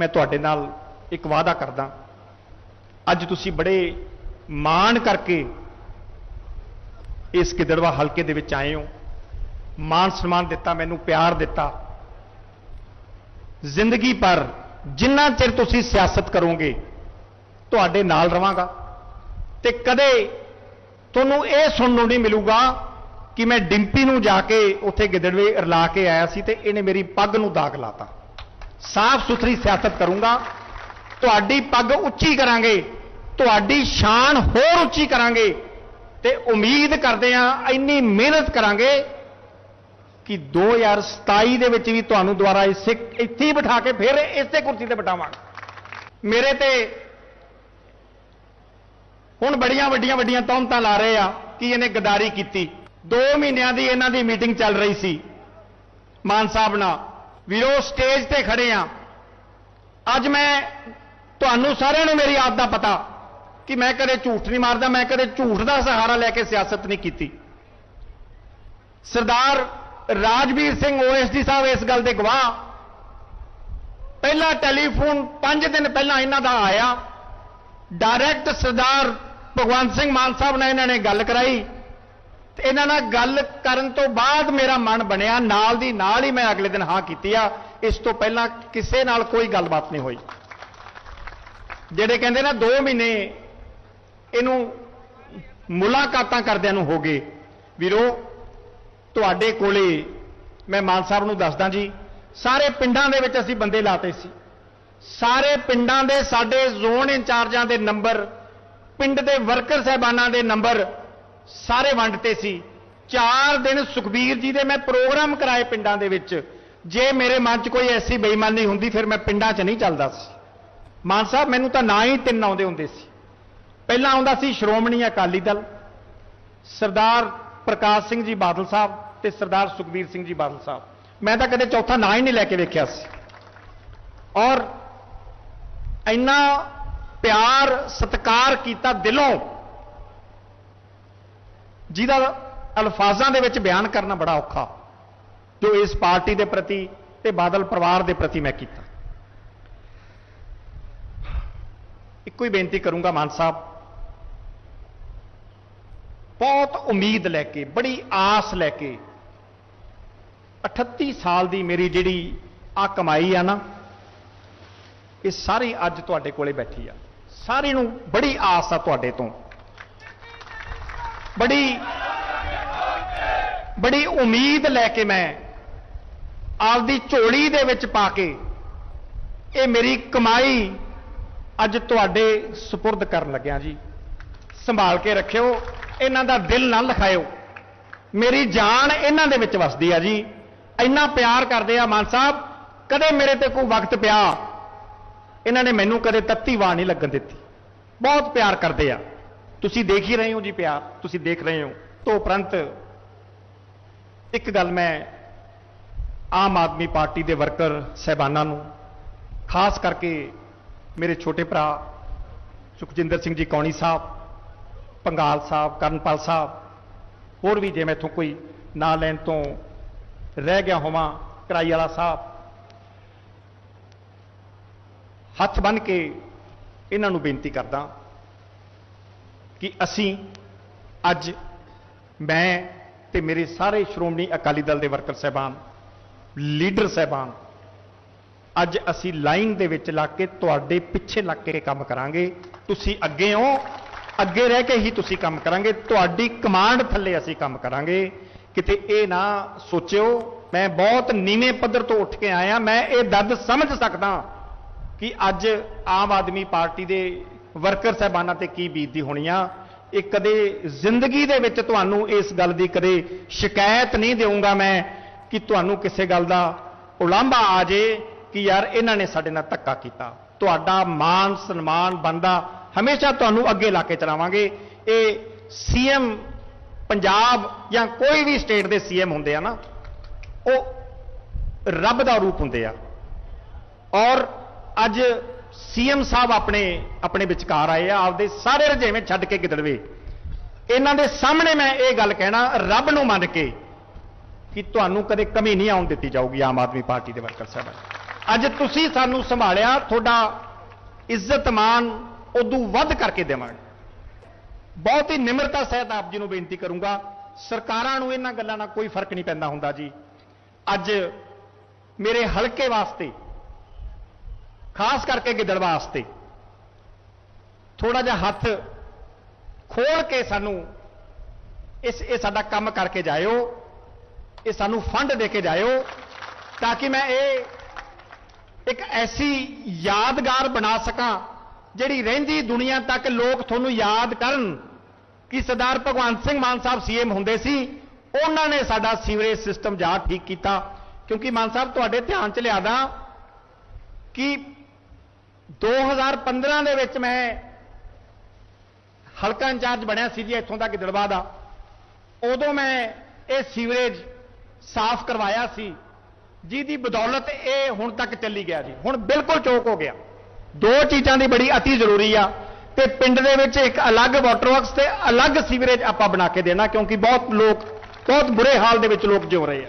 ਮੈਂ ਤੁਹਾਡੇ ਨਾਲ ਇੱਕ ਵਾਅਦਾ ਕਰਦਾ। ਅੱਜ ਤੁਸੀਂ ਬੜੇ ਮਾਣ ਕਰਕੇ ਇਸ ਗਿੱਦੜਵਾ ਹਲਕੇ ਦੇ ਵਿੱਚ ਆਏ ਹੋ। ਮਾਣ ਸਨਮਾਨ ਦਿੱਤਾ, ਮੈਨੂੰ ਪਿਆਰ ਦਿੱਤਾ। ਜ਼ਿੰਦਗੀ ਪਰ ਜਿੰਨਾ ਚਿਰ ਤੁਸੀਂ ਸਿਆਸਤ ਕਰੋਗੇ, ਤੁਹਾਡੇ ਨਾਲ ਰਵਾਂਗਾ। ਤੇ ਕਦੇ ਤੁਹਾਨੂੰ ਇਹ ਸੁਣਨ ਨੂੰ ਨਹੀਂ ਮਿਲੂਗਾ ਕਿ ਮੈਂ ਡਿੰਪੀ ਨੂੰ ਜਾ ਕੇ ਉੱਥੇ ਗਿੱਦੜਵੇ ਰਲਾ ਕੇ ਆਇਆ ਸੀ ਤੇ ਇਹਨੇ ਮੇਰੀ ਪੱਗ ਨੂੰ ਦਾਗ ਲਾਤਾ। ਸਾਫ਼ ਸੁਥਰੀ ਸਿਆਸਤ ਕਰੂੰਗਾ, ਤੁਹਾਡੀ ਪੱਗ ਉੱਚੀ ਕਰਾਂਗੇ, ਤੁਹਾਡੀ ਸ਼ਾਨ ਹੋਰ ਉੱਚੀ ਕਰਾਂਗੇ ਤੇ ਉਮੀਦ ਕਰਦੇ ਆ ਇੰਨੀ ਮਿਹਨਤ ਕਰਾਂਗੇ ਕਿ 2027 ਦੇ ਵਿੱਚ ਵੀ ਤੁਹਾਨੂੰ ਦੁਬਾਰਾ ਇਸੇ ਇੱਥੇ ਹੀ ਬਿਠਾ ਕੇ ਫਿਰ ਇਸੇ ਕੁਰਸੀ ਤੇ ਬਿਠਾਵਾਂਗੇ। ਮੇਰੇ ਤੇ ਹੁਣ ਬੜੀਆਂ ਵੱਡੀਆਂ ਵੱਡੀਆਂ ਤੌਮਤਾਂ ਲਾ ਰਹੇ ਆ ਕਿ ਇਹਨੇ ਗਦਾਰੀ ਕੀਤੀ। 2 ਮਹੀਨਿਆਂ ਦੀ ਇਹਨਾਂ ਦੀ ਮੀਟਿੰਗ ਚੱਲ ਰਹੀ ਸੀ, ਮਾਨ ਸਾਹਿਬ ਨਾਲ। ਵੀਰੋ ਸਟੇਜ ਤੇ ਖੜੇ ਆ। ਅੱਜ ਮੈਂ ਤੁਹਾਨੂੰ ਸਾਰਿਆਂ ਨੂੰ ਮੇਰੀ ਆਪ ਦਾ ਪਤਾ ਕਿ ਮੈਂ ਕਦੇ ਝੂਠ ਨਹੀਂ ਮਾਰਦਾ, ਮੈਂ ਕਦੇ ਝੂਠ ਦਾ ਸਹਾਰਾ ਲੈ ਕੇ ਸਿਆਸਤ ਨਹੀਂ ਕੀਤੀ। ਸਰਦਾਰ ਰਾਜਵੀਰ ਸਿੰਘ ਓਐਸਡੀ ਸਾਹਿਬ ਇਸ ਗੱਲ ਦੇ ਗਵਾਹ। ਪਹਿਲਾ ਟੈਲੀਫੋਨ 5 ਦਿਨ ਪਹਿਲਾਂ ਇਹਨਾਂ ਦਾ ਆਇਆ। ਡਾਇਰੈਕਟ ਸਰਦਾਰ ਭਗਵੰਤ ਸਿੰਘ ਮਾਨ ਸਾਹਿਬ ਨਾਲ ਇਹਨਾਂ ਨੇ ਗੱਲ ਕਰਾਈ। ਤੇ ਇਹਨਾਂ ਨਾਲ ਗੱਲ ਕਰਨ ਤੋਂ ਬਾਅਦ ਮੇਰਾ ਮਨ ਬਣਿਆ, ਨਾਲ ਦੀ ਨਾਲ ਹੀ ਮੈਂ ਅਗਲੇ ਦਿਨ ਹਾਂ ਕੀਤੀ ਆ। ਇਸ ਤੋਂ ਪਹਿਲਾਂ ਕਿਸੇ ਨਾਲ ਕੋਈ ਗੱਲਬਾਤ ਨਹੀਂ ਹੋਈ। ਜਿਹੜੇ ਕਹਿੰਦੇ ਨਾ 2 ਮਹੀਨੇ ਇਹਨੂੰ ਮੁਲਾਕਾਤਾਂ ਕਰਦਿਆਂ ਨੂੰ ਹੋ ਗਏ। ਵੀਰੋ, ਤੁਹਾਡੇ ਕੋਲੇ ਮੈਂ ਮਾਨ ਸਾਹਿਬ ਨੂੰ ਦੱਸਦਾ ਜੀ, ਸਾਰੇ ਪਿੰਡਾਂ ਦੇ ਵਿੱਚ ਅਸੀਂ ਬੰਦੇ ਲਾਤੇ ਸੀ। ਸਾਰੇ ਪਿੰਡਾਂ ਦੇ ਸਾਡੇ ਜ਼ੋਨ ਇੰਚਾਰਜਾਂ ਦੇ ਨੰਬਰ, ਪਿੰਡ ਦੇ ਵਰਕਰ ਸਹਿਬਾਨਾਂ ਦੇ ਨੰਬਰ ਸਾਰੇ ਵੰਡਤੇ ਸੀ। 4 ਦਿਨ ਸੁਖਬੀਰ ਜੀ ਦੇ ਮੈਂ ਪ੍ਰੋਗਰਾਮ ਕਰਾਏ ਪਿੰਡਾਂ ਦੇ ਵਿੱਚ। ਜੇ ਮੇਰੇ ਮਨ 'ਚ ਕੋਈ ਐਸੀ ਬੇਈਮਾਨੀ ਹੁੰਦੀ, ਫਿਰ ਮੈਂ ਪਿੰਡਾਂ 'ਚ ਨਹੀਂ ਚੱਲਦਾ ਸੀ। ਮਾਨ ਸਾਹਿਬ, ਮੈਨੂੰ ਤਾਂ ਨਾ ਹੀ ਤਿੰਨ ਆਉਂਦੇ ਹੁੰਦੇ ਸੀ। ਪਹਿਲਾਂ ਆਉਂਦਾ ਸੀ ਸ਼੍ਰੋਮਣੀ ਅਕਾਲੀ ਦਲ, ਸਰਦਾਰ ਪ੍ਰਕਾਸ਼ ਸਿੰਘ ਜੀ ਬਾਦਲ ਸਾਹਿਬ ਤੇ ਸਰਦਾਰ ਸੁਖਬੀਰ ਸਿੰਘ ਜੀ ਬਾਦਲ ਸਾਹਿਬ। ਮੈਂ ਤਾਂ ਕਦੇ ਚੌਥਾ ਨਾਂ ਹੀ ਨਹੀਂ ਲੈ ਕੇ ਵੇਖਿਆ ਸੀ। ਔਰ ਇੰਨਾ ਪਿਆਰ, ਸਤਿਕਾਰ ਕੀਤਾ ਦਿਲੋਂ ਜਿਹਦਾ ਅਲਫਾਜ਼ਾਂ ਦੇ ਵਿੱਚ ਬਿਆਨ ਕਰਨਾ ਬੜਾ ਔਖਾ। ਜੋ ਇਸ ਪਾਰਟੀ ਦੇ ਪ੍ਰਤੀ ਤੇ ਬਾਦਲ ਪਰਿਵਾਰ ਦੇ ਪ੍ਰਤੀ ਮੈਂ ਕੀਤਾ। ਇੱਕੋ ਹੀ ਬੇਨਤੀ ਕਰੂੰਗਾ ਮਾਨ ਸਾਹਿਬ। ਬਹੁਤ ਉਮੀਦ ਲੈ ਕੇ, ਬੜੀ ਆਸ ਲੈ ਕੇ 38 ਸਾਲ ਦੀ ਮੇਰੀ ਜਿਹੜੀ ਆ ਕਮਾਈ ਆ ਨਾ, ਇਹ ਸਾਰੀ ਅੱਜ ਤੁਹਾਡੇ ਕੋਲੇ ਬੈਠੀ ਆ। ਸਾਰੀ ਨੂੰ ਬੜੀ ਆਸ ਆ ਤੁਹਾਡੇ ਤੋਂ। ਬੜੀ ਬੜੀ ਉਮੀਦ ਲੈ ਕੇ ਮੈਂ ਆਪਦੀ ਝੋਲੀ ਦੇ ਵਿੱਚ ਪਾ ਕੇ ਇਹ ਮੇਰੀ ਕਮਾਈ ਅੱਜ ਤੁਹਾਡੇ ਸਪੁਰਦ ਕਰਨ ਲੱਗਿਆ ਜੀ। ਸੰਭਾਲ ਕੇ ਰੱਖਿਓ, ਇਹਨਾਂ ਦਾ ਦਿਲ ਨਾ ਲਖਾਇਓ। ਮੇਰੀ ਜਾਨ ਇਹਨਾਂ ਦੇ ਵਿੱਚ ਵਸਦੀ ਆ ਜੀ। ਇੰਨਾ ਪਿਆਰ ਕਰਦੇ ਆ ਮਾਨ ਸਾਹਿਬ, ਕਦੇ ਮੇਰੇ ਤੇ ਕੋਈ ਵਕਤ ਪਿਆ, ਇਹਨਾਂ ਨੇ ਮੈਨੂੰ ਕਦੇ ਤੱਤੀ ਵਾਹ ਨਹੀਂ ਲੱਗਣ ਦਿੱਤੀ। ਬਹੁਤ ਪਿਆਰ ਕਰਦੇ ਆ। ਤੁਸੀਂ ਦੇਖ ਹੀ ਰਹੇ ਹੋ ਜੀ ਪਿਆਰ, ਤੁਸੀਂ ਦੇਖ ਰਹੇ ਹੋ। ਤੋਂ ਉਪਰੰਤ ਇੱਕ ਗੱਲ ਮੈਂ ਆਮ ਆਦਮੀ ਪਾਰਟੀ ਦੇ ਵਰਕਰ ਸਹਿਬਾਨਾਂ ਨੂੰ, ਖਾਸ ਕਰਕੇ ਮੇਰੇ ਛੋਟੇ ਭਰਾ ਸੁਖਜਿੰਦਰ ਸਿੰਘ ਜੀ ਕੌਣੀ ਸਾਹਿਬ, ਪੰਗਾਲ ਸਾਹਿਬ, ਕਰਨਪਾਲ ਸਾਹਿਬ, ਹੋਰ ਵੀ ਜੇ ਮੈਥੋਂ ਕੋਈ ਨਾਂ ਲੈਣ ਤੋਂ ਰਹਿ ਗਿਆ ਹੋਵਾਂ ਕਰਾਈ ਵਾਲਾ ਸਾਹਿਬ, ਹੱਥ ਬੰਨ ਕੇ ਇਹਨਾਂ ਨੂੰ ਬੇਨਤੀ ਕਰਦਾ ਕਿ ਅਸੀਂ ਅੱਜ ਮੈਂ ਤੇ ਮੇਰੇ ਸਾਰੇ ਸ਼੍ਰੋਮਣੀ ਅਕਾਲੀ ਦਲ ਦੇ ਵਰਕਰ ਸਹਿਬਾਨ, ਲੀਡਰ ਸਹਿਬਾਨ, ਅੱਜ ਅਸੀਂ ਲਾਈਨ ਦੇ ਵਿੱਚ ਲੱਗ ਕੇ ਤੁਹਾਡੇ ਪਿੱਛੇ ਲੱਗ ਕੇ ਕੰਮ ਕਰਾਂਗੇ। ਤੁਸੀਂ ਅੱਗੇ ਹੋ, ਅੱਗੇ ਰਹਿ ਕੇ ਹੀ ਤੁਸੀਂ ਕੰਮ ਕਰਾਂਗੇ। ਤੁਹਾਡੀ ਕਮਾਂਡ ਥੱਲੇ ਅਸੀਂ ਕੰਮ ਕਰਾਂਗੇ। ਕਿਤੇ ਇਹ ਨਾ ਸੋਚਿਓ, ਮੈਂ ਬਹੁਤ ਨੀਵੇਂ ਪੱਧਰ ਤੋਂ ਉੱਠ ਕੇ ਆਇਆ। ਮੈਂ ਇਹ ਦਰਦ ਸਮਝ ਸਕਦਾ ਕਿ ਅੱਜ ਆਮ ਆਦਮੀ ਪਾਰਟੀ ਦੇ ਵਰਕਰ ਸਹਿਬਾਨਾਂ ਤੇ ਕੀ ਬੀਤਦੀ ਹੋਣੀ ਆ? ਇਹ ਕਦੇ ਜ਼ਿੰਦਗੀ ਦੇ ਵਿੱਚ ਤੁਹਾਨੂੰ ਇਸ ਗੱਲ ਦੀ ਕਦੇ ਸ਼ਿਕਾਇਤ ਨਹੀਂ ਦੇਵਾਂਗਾ ਮੈਂ ਕਿ ਤੁਹਾਨੂੰ ਕਿਸੇ ਗੱਲ ਦਾ ਉਲਾਂਭਾ ਆ ਜੇ ਕਿ ਯਾਰ ਇਹਨਾਂ ਨੇ ਸਾਡੇ ਨਾਲ ਧੱਕਾ ਕੀਤਾ। ਤੁਹਾਡਾ ਮਾਨ ਸਨਮਾਨ, ਬੰਦਾ ਹਮੇਸ਼ਾ ਤੁਹਾਨੂੰ ਅੱਗੇ ਲਾ ਕੇ ਚਲਾਵਾਂਗੇ। ਇਹ ਸੀਐਮ ਪੰਜਾਬ ਜਾਂ ਕੋਈ ਵੀ ਸਟੇਟ ਦੇ ਸੀਐਮ ਹੁੰਦੇ ਆ ਨਾ, ਉਹ ਰੱਬ ਦਾ ਰੂਪ ਹੁੰਦੇ ਆ। ਔਰ ਅੱਜ ਸੀਐਮ ਸਾਹਿਬ ਆਪਣੇ ਆਪਣੇ ਵਿਚਕਾਰ ਆਏ ਆ, ਆਪਦੇ ਸਾਰੇ ਰਜੇਵੇਂ ਛੱਡ ਕੇ ਗਿੱਦੜਵੇ ਇਹਨਾਂ ਦੇ ਸਾਹਮਣੇ ਮੈਂ ਇਹ ਗੱਲ ਕਹਿਣਾ, ਰੱਬ ਨੂੰ ਮੰਨ ਕੇ ਕਿ ਤੁਹਾਨੂੰ ਕਦੇ ਕਮੀ ਨਹੀਂ ਆਉਣ ਦਿੱਤੀ ਜਾਊਗੀ ਆਮ ਆਦਮੀ ਪਾਰਟੀ ਦੇ ਵਰਕਰ ਸਾਹਿਬ ਅੱਜ ਤੁਸੀਂ ਸਾਨੂੰ ਸੰਭਾਲਿਆ, ਤੁਹਾਡਾ ਇੱਜ਼ਤ ਮਾਨ ਉਦੋਂ ਵੱਧ ਕਰਕੇ ਦੇਵਾਂਗੇ। ਬਹੁਤ ਹੀ ਨਿਮਰਤਾ ਸਹਿਤ ਆਪ ਜੀ ਨੂੰ ਬੇਨਤੀ ਕਰੂੰਗਾ, ਸਰਕਾਰਾਂ ਨੂੰ ਇਹਨਾਂ ਗੱਲਾਂ ਨਾਲ ਕੋਈ ਫ਼ਰਕ ਨਹੀਂ ਪੈਂਦਾ ਹੁੰਦਾ ਜੀ। ਅੱਜ ਮੇਰੇ ਹਲਕੇ ਵਾਸਤੇ ਖਾਸ ਕਰਕੇ ਗਿੱਦੜ ਵਾਸਤੇ। ਥੋੜਾ ਜਿਹਾ ਹੱਥ ਖੋਲ ਕੇ ਸਾਨੂੰ ਇਸ, ਇਹ ਸਾਡਾ ਕੰਮ ਕਰਕੇ ਜਾਇਓ, ਇਹ ਸਾਨੂੰ ਫੰਡ ਦੇ ਕੇ ਜਾਇਓ, ਤਾਂ ਕਿ ਮੈਂ ਇਹ ਇੱਕ ਐਸੀ ਯਾਦਗਾਰ ਬਣਾ ਸਕਾਂ, ਜਿਹੜੀ ਰਹਿੰਦੀ ਦੁਨੀਆ ਤੱਕ ਲੋਕ ਤੁਹਾਨੂੰ ਯਾਦ ਕਰਨ। ਕਿ ਸਰਦਾਰ ਭਗਵੰਤ ਸਿੰਘ ਮਾਨ ਸਾਹਿਬ ਸੀਐਮ ਹੁੰਦੇ ਸੀ, ਉਹਨਾਂ ਨੇ ਸਾਡਾ ਸੀਵਰੇਜ ਸਿਸਟਮ ਜਾ ਠੀਕ ਕੀਤਾ। ਕਿਉਂਕਿ ਮਾਨ ਸਾਹਿਬ, ਤੁਹਾਡੇ ਧਿਆਨ 'ਚ ਲਿਆਦਾ ਕਿ 2015 ਦੇ ਵਿੱਚ ਮੈਂ ਹਲਕਾ ਇੰਚਾਰਜ ਬਣਿਆ ਸੀ ਜੀ ਇੱਥੋਂ ਦਾ ਗਿੱਦੜਵਾ ਦਾ। ਉਦੋਂ ਮੈਂ ਇਹ ਸੀਵਰੇਜ ਸਾਫ਼ ਕਰਵਾਇਆ ਸੀ, ਜਿਹਦੀ ਬਦੌਲਤ ਇਹ ਹੁਣ ਤੱਕ ਚੱਲੀ ਗਿਆ ਜੀ। ਹੁਣ ਬਿਲਕੁਲ ਚੋਕ ਹੋ ਗਿਆ। ਦੋ ਚੀਜ਼ਾਂ ਦੀ ਬੜੀ ਅਤੀ ਜ਼ਰੂਰੀ ਆ ਤੇ ਪਿੰਡ ਦੇ ਵਿੱਚ ਇੱਕ ਅਲੱਗ ਵਾਟਰ ਵਰਕਸ ਤੇ ਅਲੱਗ ਸੀਵਰੇਜ ਆਪਾਂ ਬਣਾ ਕੇ ਦੇਣਾ, ਕਿਉਂਕਿ ਬਹੁਤ ਲੋਕ, ਬਹੁਤ ਬੁਰੇ ਹਾਲ ਦੇ ਵਿੱਚ ਲੋਕ ਜਿਉ ਰਹੇ ਆ।